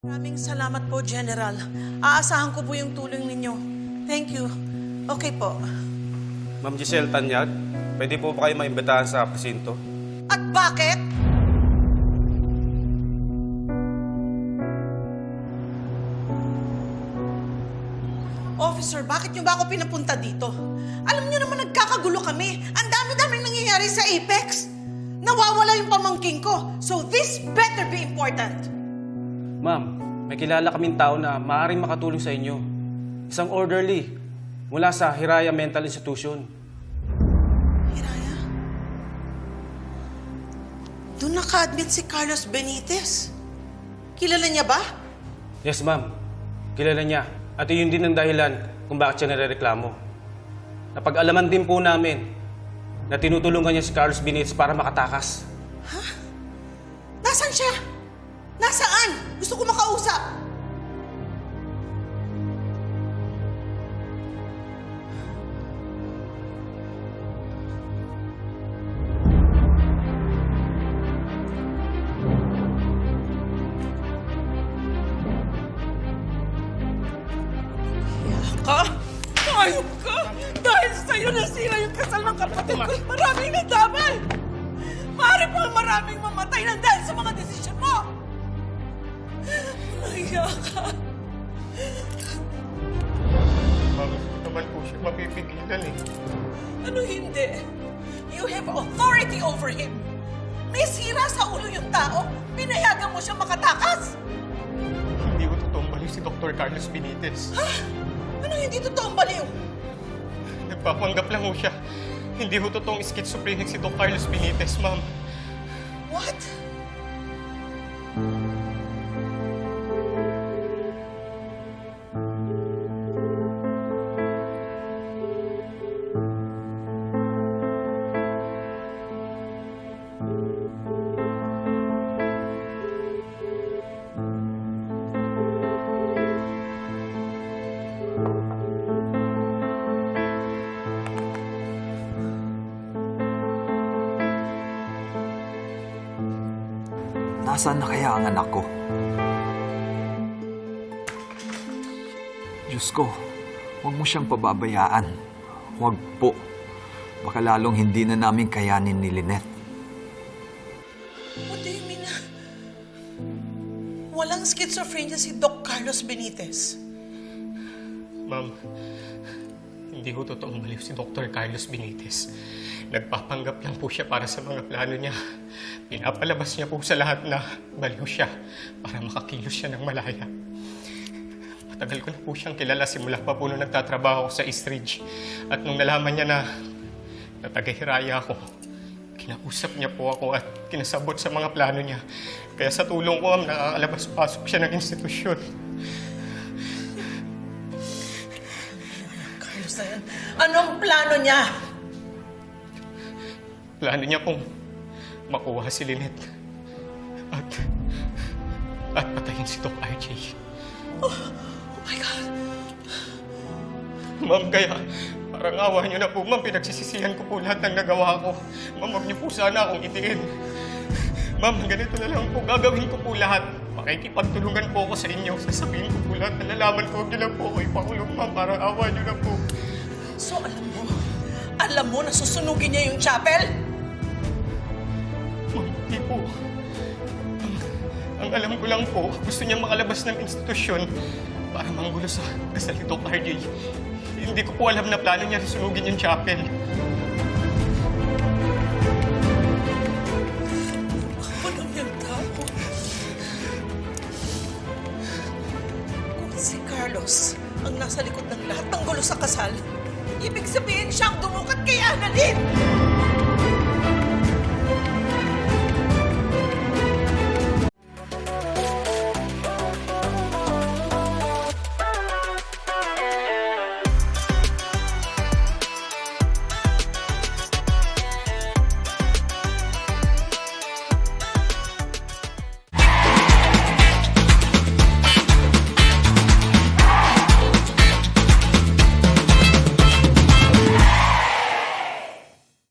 Maraming salamat po, General. Aasahan ko po yung tulong ninyo. Thank you. Okay po. Ma'am Giselle Tanyag, pwede po ba kayo maimbitahan sa presinto? At bakit? Officer, bakit niyo ba ako pinapunta dito? Alam niyo naman nagkakagulo kami. Ang dami-daming nangyayari sa Apex. Nawawala yung pamangking ko. So this better be important. Ma'am, may kilala kaming tao na maaaring makatulong sa inyo. Isang orderly mula sa Hiraya Mental Institution. Hiraya? Doon naka-admit si Carlos Benitez. Kilala niya ba? Yes, ma'am. Kilala niya. At iyon din ang dahilan kung bakit siya narereklamo. Napag-alaman din po namin na tinutulungan niya si Carlos Benitez para makatakas. Nasaan siya? Nasaan? Gusto ko makausap. ka? Ayok ka! Dahil sa'yo nasira yung kasal ng kapatid ko, maraming nadamay! Maaari pa maraming mamatay ng dahil sa mga desisyon mo! Mahiya ka! Hindi naman po siya mapipigilan eh. Ano hindi? You have authority over him! May sira sa ulo yung tao, pinayagan mo siya makatakas! Hindi ko totoong baliw si Dr. Carlos Benitez. Ha? Ano hindi totoong baliw? Nagpapanggap lang ho siya. Hindi ho totoong schizophrenic si Dr. Carlos Benitez, ma'am. What? Nasaan na kaya ang anak ko? Diyos ko, huwag mo siyang pababayaan. Huwag po. Baka lalong hindi na namin kayanin ni Lynette. What do you mean? Walang schizophrenia si Doc Carlos Benitez. Ma'am, hindi ho totoong baliw si Dr. Carlos Benitez. Nagpapanggap lang po siya para sa mga plano niya. Pinapalabas niya po sa lahat na baliw siya para makakilos siya ng malaya. Matagal ko na po siyang kilala simula pa po nung nagtatrabaho sa Eastridge. At nung nalaman niya na natagahiraya ako, kinausap niya po ako at kinasabot sa mga plano niya. Kaya sa tulong ko, nakakalabas-pasok siya ng institusyon. Carlos. Anong plano niya? Plano niya pong makuha si Lynette. At, at patayin si Doc RJ. Oh my God. Ma'am, kaya parang awa niyo na po, ma'am. Pinagsisisihan ko po lahat ng nagawa ko. Ma'am, huwag niyo po sana akong itiin. Ma'am, ganito na lang po. Gagawin ko po lahat. Makikipagtulungan po ako sa inyo. Sasabihin ko po lahat. Nalalaman ko, huwag niyo lang po ako ipakulong, ma'am. Parang awa niyo na po. So alam mo, alam mo na susunugin niya yung chapel? Hindi po. Ang, alam ko lang po, gusto niyang makalabas ng institusyon para manggulo sa kasal ni Doc RJ. Hindi ko po alam na plano niya sunugin yung chapel. Walang yung tao. Kung si Carlos ang nasa likod ng lahat ng gulo sa kasal, ibig sabihin siya ang dumukat kay Annalyn!